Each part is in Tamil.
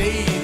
day.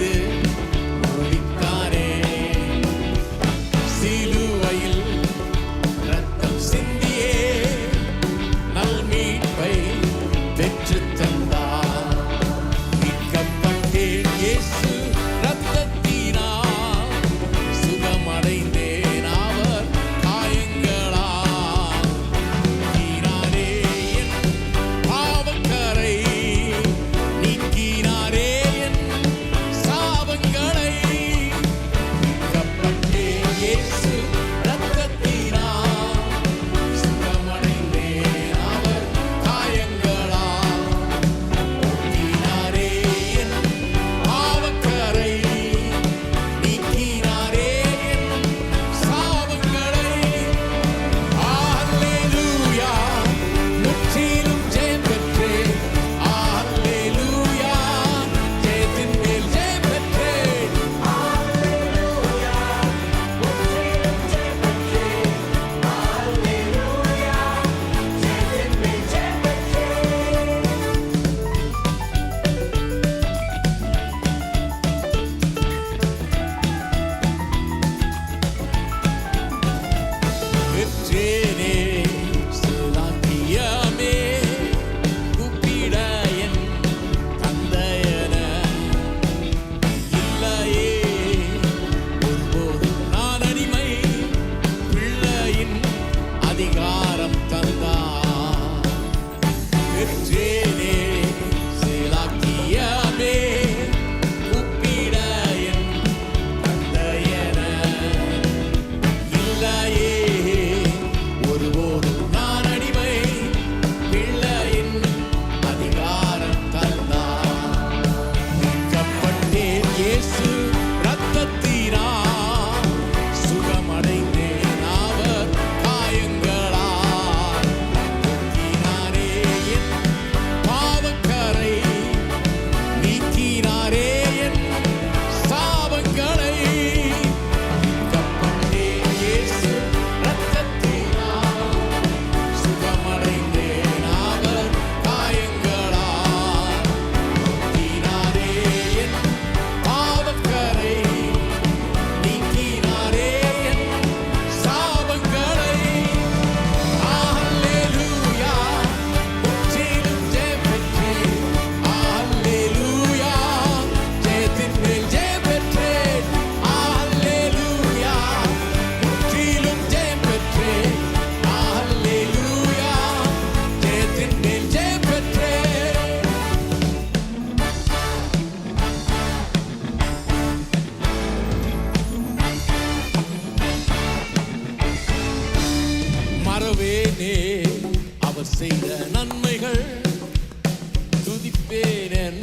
சொல்வேனன்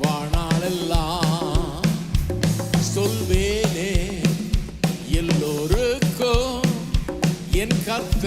வானாலெல்லாம் சொல்வேனே எல்லோருக்கும் என் கத்த